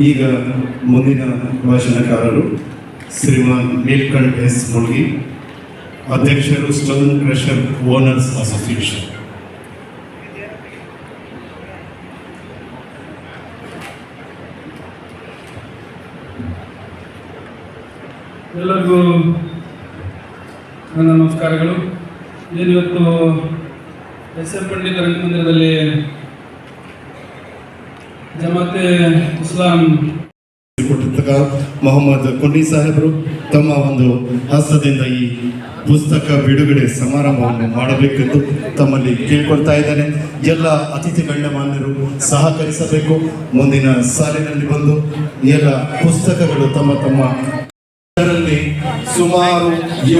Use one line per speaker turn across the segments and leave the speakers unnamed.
ಈಗ ಮುಂದಿನ ಭಾಷಣಕಾರರು ಶ್ರೀಮಾನ್ ನೀಲ್ಕಂಠ್ ಎಸ್ ಮುಳ್ಗಿ ಅಧ್ಯಕ್ಷರು ಸ್ಟೋನ್ ಕ್ರಷರ್ ಓನರ್ಸ್ ಅಸೋಸಿಯೇಷನ್.
ಎಲ್ಲರಿಗೂ ನನ್ನ ನಮಸ್ಕಾರಗಳು. ಏನಿವತ್ತು ಎಸ್ ಎಂ ಪಂಡಿತ ರಂಗಮಂದಿರದಲ್ಲಿ ಜಮಾತೆ ಇಸ್ಲಾಂ.
ಕೊಟ್ಟಿರ್ತಕ್ಕ ಮೊಹಮ್ಮದ್ ಕುನ್ನಿ ಸಾಹೇಬರು ತಮ್ಮ ಒಂದು ಹಸ್ತದಿಂದ ಈ ಪುಸ್ತಕ ಬಿಡುಗಡೆ ಸಮಾರಂಭವನ್ನು ಮಾಡಬೇಕೆಂದು ತಮ್ಮಲ್ಲಿ ಕೇಳ್ಕೊಳ್ತಾ ಇದ್ದೇನೆ. ಎಲ್ಲ ಅತಿಥಿ ಗಣ್ಯಮಾನ್ಯರು ಸಹಕರಿಸಬೇಕು. ಮುಂದಿನ ಸಾಲಿನಲ್ಲಿ ಬಂದು ಎಲ್ಲ ಪುಸ್ತಕಗಳು ತಮ್ಮ ತಮ್ಮ ಸುಮಾರು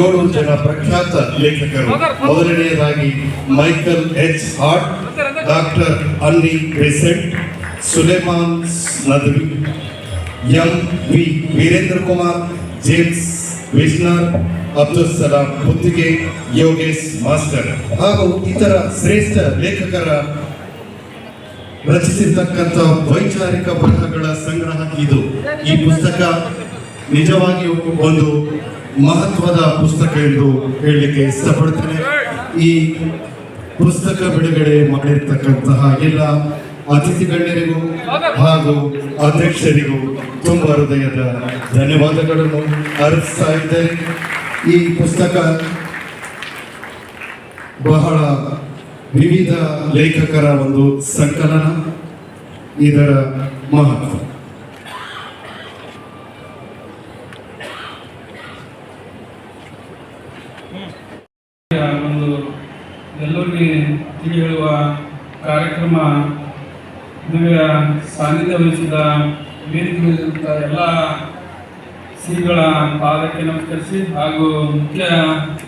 ಏಳು ಜನ ಪ್ರಖ್ಯಾತ ಲೇಖಕರು. ಮೊದಲನೆಯದಾಗಿ Michael H Hart, doctor Annie Besant Sulaiman Nadvi M V Veerendra Kumar James ವಿಷ್ಣರ್, Abdul Salam ಮುತ್ತಿಗೆ ಯೋಗೇಶ್ ಮಾಸ್ಟರ್. ಹಾಗೂ ಇತರ ಶ್ರೇಷ್ಠ ಲೇಖಕರ ರಚಿಸಿರ್ತಕ್ಕಂಥ ವೈಚಾರಿಕ ಬರಹಗಳ ಸಂಗ್ರಹ ಇದು. ಈ ಪುಸ್ತಕ ನಿಜವಾಗಿಯೂ ಒಂದು ಮಹತ್ವದ ಪುಸ್ತಕ ಎಂದು ಹೇಳಲಿಕ್ಕೆ ಇಷ್ಟಪಡ್ತೇನೆ. ಈ ಪುಸ್ತಕ ಬಿಡುಗಡೆ ಮಾಡಿರ್ತಕ್ಕಂತಹ ಎಲ್ಲ ಅತಿಥಿ ಗಣ್ಯರಿಗೂ ಹಾಗೂ ಅಧ್ಯಕ್ಷರಿಗೂ ತುಂಬ ಹೃದಯದ ಧನ್ಯವಾದಗಳನ್ನು ಅರ್ಪಿಸ್ತಾ ಇದ್ದೇನೆ. ಈ ಪುಸ್ತಕ ಬಹಳ ವಿವಿಧ ಲೇಖಕರ ಒಂದು ಸಂಕಲನ, ಇದರ ಮಹತ್ವ.
ಒಂದು ಎಲ್ಲರಿಗೆ ತಿಳಿ ಹೇಳುವ ಕಾರ್ಯಕ್ರಮ ದಿವ್ಯ ಸಾನ್ನಿಧ್ಯ ವಹಿಸಿದ ವೇದಿಕೆಯಲ್ಲಿರುವಂಥ ಎಲ್ಲ ಶ್ರೀಗಳ ಪಾದಕ್ಕೆ ನಮಸ್ಕರಿಸಿ ಹಾಗೂ ಮುಖ್ಯ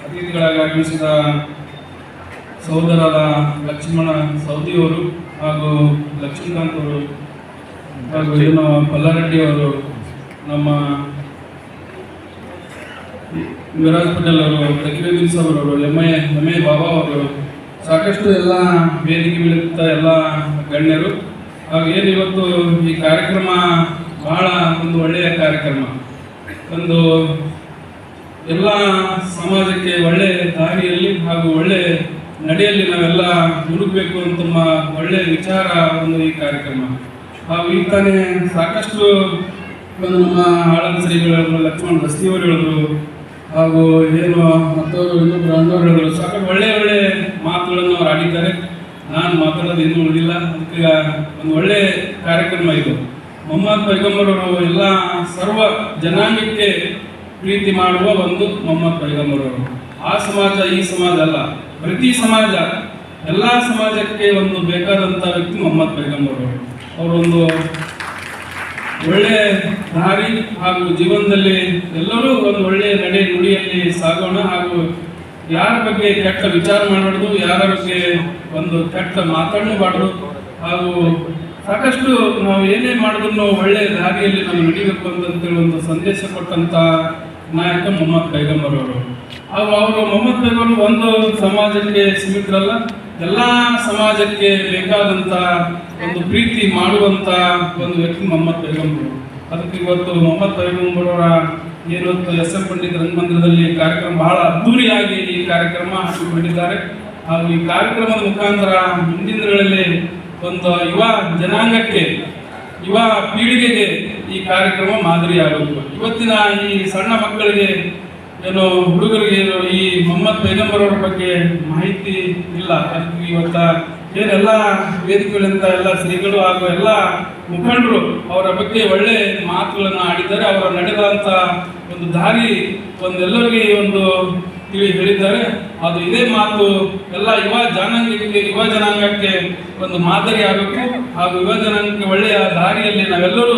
ಅತಿಥಿಗಳಾಗಿ ಆಗಮಿಸಿದ ಸಹೋದರರ ಲಕ್ಷ್ಮಣ ಸೌದಿಯವರು ಹಾಗೂ ಲಕ್ಷ್ಮೀಕಾಂತ್ ಅವರು ಹಾಗೂ ಏನು ಪಲ್ಲಾರೆಡ್ಡಿ ಅವರು, ನಮ್ಮ ವಿರಾಜ್ ಪಟೇಲ್ ಅವರು ತಕಿರುದ್ದೀನ್ ಸಾಬ್ ಅವರು M I M I Baba ಅವರು, ಸಾಕಷ್ಟು ಎಲ್ಲ ವೇದಿಕೆ ಬೀಳುತ್ತ ಎಲ್ಲ ಗಣ್ಯರು ಏನು ಇವತ್ತು ಈ ಕಾರ್ಯಕ್ರಮ ಬಹಳ ಒಂದು ಒಳ್ಳೆಯ ಕಾರ್ಯಕ್ರಮ. ಒಂದು ಎಲ್ಲ ಸಮಾಜಕ್ಕೆ ಒಳ್ಳೆ ದಾರಿಯಲ್ಲಿ ಹಾಗೂ ಒಳ್ಳೆ ನಡೆಯಲ್ಲಿ ನಾವೆಲ್ಲ ಮುಳುಗಬೇಕು ಅಂತ ಒಳ್ಳೆ ವಿಚಾರ ಒಂದು ಈ ಕಾರ್ಯಕ್ರಮ. ಹಾಗೂ ಈಗ ತಾನೇ ಸಾಕಷ್ಟು ಒಂದು ನಮ್ಮ ಆಳನ್ ಶ್ರೀಗಳು ಲಕ್ಷ್ಮಣ್ ರಸ್ತಿಯವರು ಹೇಳಿದ್ರು ಹಾಗೂ ಏನು ಮತ್ತವರು ಇನ್ನೊಬ್ಬರು ಅಣ್ಣವ್ರು ಹೇಳಿದ್ರು ಸಾಕಷ್ಟು ಒಳ್ಳೆ ಒಳ್ಳೆ ಮಾತುಗಳನ್ನು ಅವರು ಆಡಿದ್ದಾರೆ. ನಾನು ಮಾತಾಡೋದು ಇನ್ನೂ ಉಳಿದಿಲ್ಲ ಅದಕ್ಕೆ ಒಂದು ಒಳ್ಳೆ ಕಾರ್ಯಕ್ರಮ ಇದು. ಮೊಹಮ್ಮದ್ ಪೈಗಂಬರವರು ಎಲ್ಲ ಸರ್ವ ಜನಾಂಗಕ್ಕೆ ಪ್ರೀತಿ ಮಾಡುವ ಒಂದು ಮೊಹಮ್ಮದ್ ಪೈಗಂಬರ್ ಅವರು ಆ ಸಮಾಜ, ಈ ಸಮಾಜ ಅಲ್ಲ. ಪ್ರತಿ ಸಮಾಜ, ಎಲ್ಲ ಸಮಾಜಕ್ಕೆ ಒಂದು ಬೇಕಾದಂಥ ವ್ಯಕ್ತಿ ಮೊಹಮ್ಮದ್ ಪೈಗಂಬರ್ ಅವರು ಅವರೊಂದು ಒಳ್ಳೆ ದಾರಿ ಹಾಗೂ ಜೀವನದಲ್ಲಿ ಎಲ್ಲರೂ ಒಂದು ಒಳ್ಳೆಯ ನಡೆ ನುಡಿಯಲ್ಲಿ ಸಾಗೋಣ ಹಾಗೂ ಯಾರ ಬಗ್ಗೆ ಕೆಟ್ಟ ವಿಚಾರ ಮಾಡಬಾರ್ದು, ಯಾರ ಬಗ್ಗೆ ಒಂದು ಕೆಟ್ಟ ಮಾತಾಡಬಾರ್ದು ಹಾಗೂ ಸಾಕಷ್ಟು ನಾವು ಏನೇ ಮಾಡಿದ್ರು ಒಳ್ಳೆಯ ದಾರಿಯಲ್ಲಿ ನಾವು ನಡಿಬೇಕು ಅಂತಂತೇಳಿ ಒಂದು ಸಂದೇಶ ಕೊಟ್ಟಂತ ನಾಯಕ ಮೊಹಮ್ಮದ್ ಪೈಗಂಬರ್ ಅವರು. ಹಾಗೂ ಅವರು ಮೊಹಮ್ಮದ್ ಪೈಗಂಬರ್ ಒಂದು ಸಮಾಜಕ್ಕೆ ಸೀಮಿತರಲ್ಲ, ಎಲ್ಲ ಸಮಾಜಕ್ಕೆ ಬೇಕಾದಂತ ಒಂದು ಪ್ರೀತಿ ಮಾಡುವಂತ ಒಂದು ವ್ಯಕ್ತಿ ಮೊಹಮ್ಮದ್ ಪೈಗಂಬರ್. ಅದಕ್ಕೆ ಇವತ್ತು ಮೊಹಮ್ಮದ್ ಪೈಗಂಬರ್ ಇವತ್ತು ಎಸ್ ಎಂ ಪಂಡಿತ್ ರಂಗಮಂದಿರದಲ್ಲಿ ಕಾರ್ಯಕ್ರಮ ಬಹಳ ಅದ್ದೂರಿಯಾಗಿ ಈ ಕಾರ್ಯಕ್ರಮ ಹಮ್ಮಿಕೊಂಡಿದ್ದಾರೆ. ಹಾಗೂ ಈ ಕಾರ್ಯಕ್ರಮದ ಮುಖಾಂತರ ಮುಂದಿನ ದಿನಗಳಲ್ಲಿ ಒಂದು ಯುವ ಜನಾಂಗಕ್ಕೆ, ಯುವ ಪೀಳಿಗೆಗೆ ಈ ಕಾರ್ಯಕ್ರಮ ಮಾದರಿಯಾಗಬೇಕು ಇವತ್ತಿನ ಈ ಸಣ್ಣ ಮಕ್ಕಳಿಗೆ, ಏನು ಹುಡುಗರಿಗೆ ಈ ಮೊಹಮ್ಮದ್ ಪೈಗಂಬರ್ ಅವರ ಬಗ್ಗೆ ಮಾಹಿತಿ ಇಲ್ಲ. ಇವತ್ತ ಏನೆಲ್ಲ ವೇದಿಕೆಗಳಿಂದ ಎಲ್ಲ ಶ್ರೀಗಳು ಹಾಗೂ ಎಲ್ಲ ಮುಖಂಡರು ಅವರ ಬಗ್ಗೆ ಒಳ್ಳೆ ಮಾತುಗಳನ್ನು ಆಡಿದ್ದಾರೆ. ಅವರ ನಡೆದಂತ ಒಂದು ದಾರಿ ಒಂದೆಲ್ಲರಿಗೆ ಒಂದು ತಿಳಿ ಹೇಳಿದ್ದಾರೆ. ಅದು ಇದೇ ಮಾತು ಎಲ್ಲ ಯುವ ಜನಾಂಗಕ್ಕೆ ಯುವ ಜನಾಂಗಕ್ಕೆ ಒಂದು ಮಾದರಿ ಆಗಬೇಕು. ಹಾಗೂ ಯುವ ಜನಾಂಗಕ್ಕೆ ಒಳ್ಳೆಯ ದಾರಿಯಲ್ಲಿ ನಾವೆಲ್ಲರೂ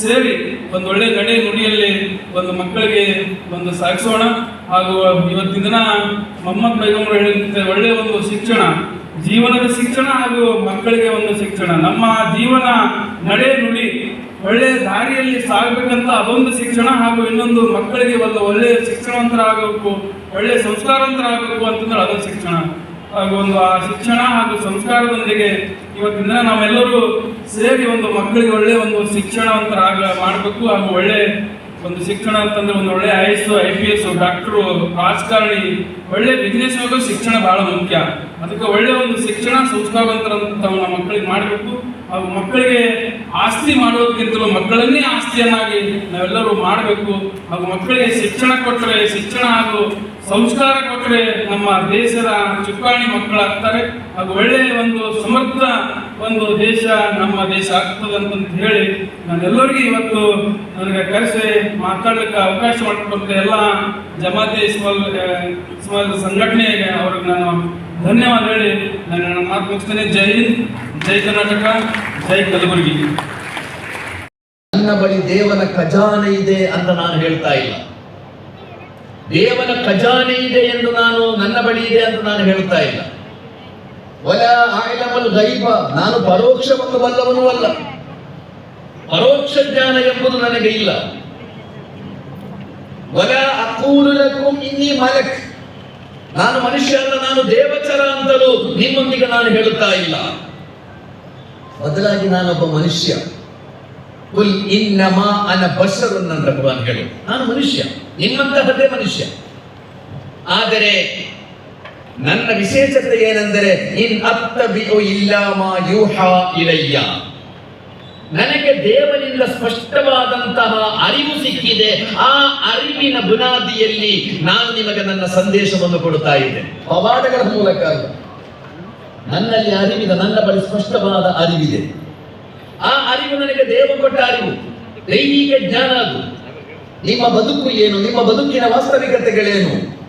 ಸೇರಿ ಒಂದು ಒಳ್ಳೆ ನಡೆ ನುಡಿಯಲ್ಲಿ ಒಂದು ಮಕ್ಕಳಿಗೆ ಒಂದು ಸಾಗಿಸೋಣ. ಹಾಗೂ ಇವತ್ತಿನ ದಿನ ಮೊಹಮ್ಮದ್ ಪೈಗಂಬರ್ ಹೇಳಿದಂತೆ ಒಳ್ಳೆಯ ಒಂದು ಶಿಕ್ಷಣ, ಜೀವನದ ಶಿಕ್ಷಣ ಹಾಗೂ ಮಕ್ಕಳಿಗೆ ಒಂದು ಶಿಕ್ಷಣ. ನಮ್ಮ ಜೀವನ ನಡೆ ನುಡಿ ಒಳ್ಳೆಯ ದಾರಿಯಲ್ಲಿ ಸಾಗಬೇಕಂತ ಅದೊಂದು ಶಿಕ್ಷಣ ಹಾಗೂ ಇನ್ನೊಂದು ಮಕ್ಕಳಿಗೆ ಒಂದು ಒಳ್ಳೆಯ ಶಿಕ್ಷಣವಂತರಾಗಬೇಕು ಒಳ್ಳೆಯ ಸಂಸ್ಕಾರವಂತರಾಗಬೇಕು ಅಂತಂದ್ರೆ ಅದೊಂದು ಶಿಕ್ಷಣ. ಹಾಗೂ ಒಂದು ಆ ಶಿಕ್ಷಣ ಹಾಗೂ ಸಂಸ್ಕಾರದೊಂದಿಗೆ ಇವತ್ತಿನ ನಾವೆಲ್ಲರೂ ಸೇರಿ ಒಂದು ಮಕ್ಕಳಿಗೆ ಒಳ್ಳೆಯ ಒಂದು ಶಿಕ್ಷಣವಂತರಾಗ ಮಾಡಬೇಕು ಹಾಗೂ ಒಳ್ಳೆ ಒಂದು ಶಿಕ್ಷಣ ಅಂತಂದ್ರೆ ಒಂದು ಒಳ್ಳೆ I S I P S doctor ರಾಜಕಾರಣಿ, ಒಳ್ಳೆ ಬಿಸ್ನೆಸ್ ಹೋಗೋ ಶಿಕ್ಷಣ ಬಹಳ ಮುಖ್ಯ. ಅದಕ್ಕೆ ಒಳ್ಳೆ ಒಂದು ಶಿಕ್ಷಣ ಸಂಸ್ಕಾರವಂತರಂತ ನಮ್ಮ ಮಕ್ಕಳಿಗೆ ಮಾಡಬೇಕು. ಹಾಗೂ ಮಕ್ಕಳಿಗೆ ಆಸ್ತಿ ಮಾಡೋದಕ್ಕಿಂತಲೂ ಮಕ್ಕಳನ್ನೇ ಆಸ್ತಿಯನ್ನಾಗಿ ನಾವೆಲ್ಲರೂ ಮಾಡಬೇಕು. ಹಾಗೂ ಮಕ್ಕಳಿಗೆ ಶಿಕ್ಷಣ ಕೊಟ್ಟರೆ ಶಿಕ್ಷಣ ಹಾಗೂ ಸಂಸ್ಕಾರ ಕೊಟ್ಟರೆ ನಮ್ಮ ದೇಶದ ಚುಕ್ಕಾಣಿ ಮಕ್ಕಳಾಗ್ತಾರೆ. ಹಾಗೂ ಒಳ್ಳೆಯ ಒಂದು ಸಮೃದ್ಧ ಒಂದು ದೇಶ, ನಮ್ಮ ದೇಶ ಆಗ್ತದೆ ಅಂತ ಹೇಳಿ ನಾನೆಲ್ಲರಿಗೂ ಇವತ್ತು ನನಗೆ ಕರೆಸಿ ಮಾತಾಡ್ಲಿಕ್ಕೆ ಅವಕಾಶ ಮಾಡಿಕೊಟ್ಟ ಎಲ್ಲ ಜಮಾತೆ ಇಸ್ಮಾಲ್ ಇಸ್ಮಾಲ್ ಸಂಘಟನೆಗೆ ಅವ್ರಿಗೆ ನಾನು ಧನ್ಯವಾದ ಹೇಳಿ. ನಾನು ನನ್ನ ಮಾತು ಮುಗಿಸ್ತೇನೆ. ಜೈ ಹಿಂದ್, ಜೈ ಕರ್ನಾಟಕ, ಜೈ ಕಲಬುರಗಿ.
ನನ್ನ ಬಳಿ ದೇವನ ಖಜಾನೆ ಇದೆ ಅಂತ ನಾನು ಹೇಳ್ತಾ ಇಲ್ಲ. ದೇವನ ಖಜಾನೆ ಇದೆ ಎಂದು ನಾನು ನನ್ನ ಬಳಿ ಇದೆ ಅಂತ ನಾನು ಹೇಳ್ತಾ ಇಲ್ಲ. ಗೈಬ. ನಾನು ಪರೋಕ್ಷವನ್ನು ಬಲ್ಲವನೂ ಅಲ್ಲ. ಪರೋಕ್ಷ ಜ್ಞಾನ ಎಂಬುದು ನನಗೆ ಇಲ್ಲ. ಒಲ ಅಕೂಲು ಲಕುಂ ಇನ್ನಿ ಮಲಕ್. ನಾನು ಮನುಷ್ಯ ಅಲ್ಲ, ನಾನು ದೇವಚರ ಅಂತಲೂ ನಿಮ್ಮೊಂದಿಗೆ ನಾನು ಹೇಳುತ್ತಾ ಇಲ್ಲ. ಬದಲಾಗಿ ನಾನೊಬ್ಬ ಮನುಷ್ಯ. ಕುಲ್ ಇನ್ನಮ ಅನ ಬಶರು ನನ್ನ ಭಗವಾನ್ ಹೇಳು. ನಾನು ಮನುಷ್ಯ, ನಿಮ್ಮಂತಹದ್ದೇ ಮನುಷ್ಯ. ಆದರೆ ನನ್ನ ವಿಶೇಷತೆ ಏನೆಂದರೆ ಇನ್ ಅತ್ತಬಿಯು ಇಲ್ಲಾಮ ಯೂಹ ಇಲಯ್ಯ. ನನಗೆ ದೇವರಿಂದ ಸ್ಪಷ್ಟವಾದಂತಹ ಅರಿವು ಸಿಕ್ಕಿದೆ. ಆ ಅರಿವಿನ ಬುನಾದಿಯಲ್ಲಿ ನಾನು ನಿಮಗೆ ನನ್ನ ಸಂದೇಶವನ್ನು ಕೊಡುತ್ತಾ ಇದ್ದೇನೆ. ಪವಾಡಗಳ ಮೂಲಕ ನನ್ನಲ್ಲಿ ಅರಿವಿದೆ ನನ್ನ ಬಳಿ ಸ್ಪಷ್ಟವಾದ ಅರಿವಿದೆ. ಆ ಅರಿವು ನನಗೆ ದೇವ ಕೊಟ್ಟ ಅರಿವು. ದೈವಿಕ ಜ್ಞಾನ ಅದು. ನಿಮ್ಮ ಬದುಕು ಏನು? ನಿಮ್ಮ ಬದುಕಿನ ವಾಸ್ತವಿಕತೆಗಳೇನು?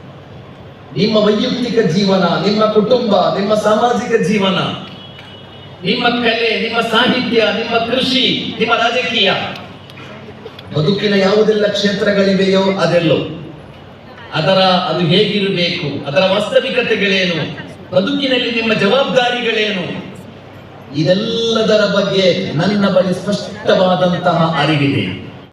ನಿಮ್ಮ ವೈಯಕ್ತಿಕ ಜೀವನ, ನಿಮ್ಮ ಕುಟುಂಬ, ನಿಮ್ಮ ಸಾಮಾಜಿಕ ಜೀವನ, ನಿಮ್ಮ ಕಲೆ, ನಿಮ್ಮ ಸಾಹಿತ್ಯ, ನಿಮ್ಮ ಕೃಷಿ, ನಿಮ್ಮ ರಾಜಕೀಯ. ಬದುಕಿನ ಯಾವುದೆಲ್ಲ ಕ್ಷೇತ್ರಗಳಿವೆಯೋ ಅದೆಲ್ಲೋ. ಅದರ ಅದು ಹೇಗಿರಬೇಕು? ಅದರ ವಾಸ್ತವಿಕತೆಗಳೇನು? ಬದುಕಿನಲ್ಲಿ ನಿಮ್ಮ ಜವಾಬ್ದಾರಿಗಳೇನು? ಇದೆಲ್ಲದರ ಬಗ್ಗೆ ನನ್ನ ಬಳಿ ಸ್ಪಷ್ಟವಾದಂತಹ ಅರಿವಿದೆ.